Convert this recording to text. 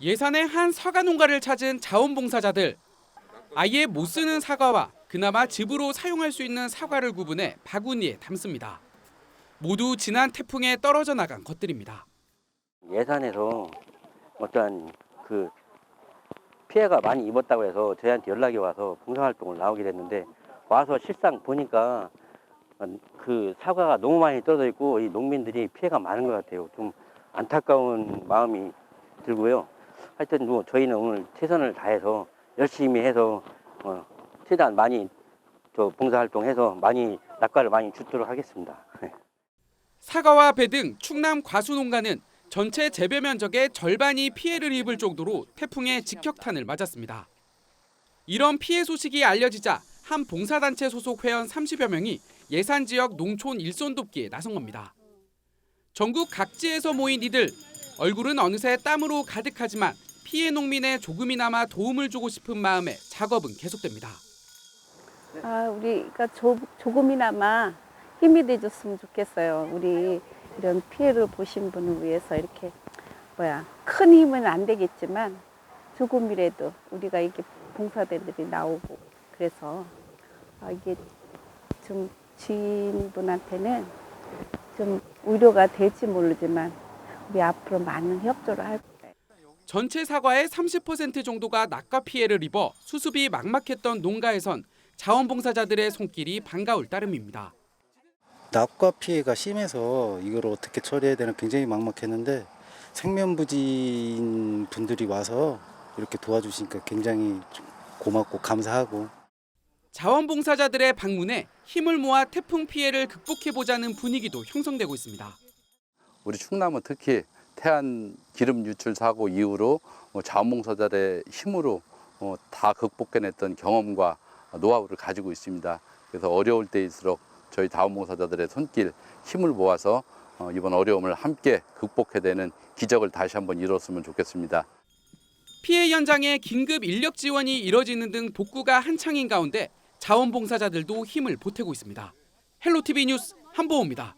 예산의 한 사과 농가를 찾은 자원봉사자들. 아예 못 쓰는 사과와 그나마 즙으로 사용할 수 있는 사과를 구분해 바구니에 담습니다. 모두 지난 태풍에 떨어져 나간 것들입니다. 예산에서 어떠한 그 피해가 많이 입었다고 해서 저희한테 연락이 와서 봉사활동을 나오게 됐는데 와서 실상 보니까 그 사과가 너무 많이 떨어져 있고 이 농민들이 피해가 많은 것 같아요. 좀 안타까운 마음이 들고요. 하여튼 뭐 저희는 오늘 최선을 다해서 열심히 해서 어, 최대한 많이 저 봉사활동해서 많이 낙과를 많이 주도록 하겠습니다. 사과와 배 등 충남 과수 농가는 전체 재배 면적의 절반이 피해를 입을 정도로 태풍의 직격탄을 맞았습니다. 이런 피해 소식이 알려지자 한 봉사단체 소속 회원 30여 명이 예산 지역 농촌 일손 돕기에 나선 겁니다. 전국 각지에서 모인 이들 얼굴은 어느새 땀으로 가득하지만 피해 농민의 조금이나마 도움을 주고 싶은 마음에 작업은 계속됩니다. 아, 우리가 조, 조금이나마 힘이 돼줬으면 좋겠어요. 우리 이런 피해를 보신 분을 위해서 이렇게 뭐야 큰 힘은 안 되겠지만 조금이라도 우리가 이게 봉사대들이 나오고 그래서 아, 이게 좀 지인분한테는 좀 위로가 될지 모르지만 우리 앞으로 많은 협조를 할. 전체 사과의 30% 정도가 낙과 피해를 입어 수습이 막막했던 농가에선 자원봉사자들의 손길이 반가울 따름입니다. 낙과 피해가 심해서 이걸 어떻게 처리해야 되나 굉장히 막막했는데 생면부지인 분들이 와서 이렇게 도와주시니까 굉장히 좀 고맙고 감사하고 자원봉사자들의 방문에 힘을 모아 태풍 피해를 극복해 보자는 분위기도 형성되고 있습니다. 우리 충남은 특히 태안 기름 유출 사고 이후로 어, 자원봉사자들의 힘으로 어, 다 극복해냈던 경험과 노하우를 가지고 있습니다. 그래서 어려울 때일수록 저희 자원봉사자들의 손길 힘을 모아서 어, 이번 어려움을 함께 극복해내는 기적을 다시 한번 이뤘으면 좋겠습니다. 피해 현장에 긴급 인력 지원이 이뤄지는 등 복구가 한창인 가운데 자원봉사자들도 힘을 보태고 있습니다. 헬로티비 뉴스 한보호입니다.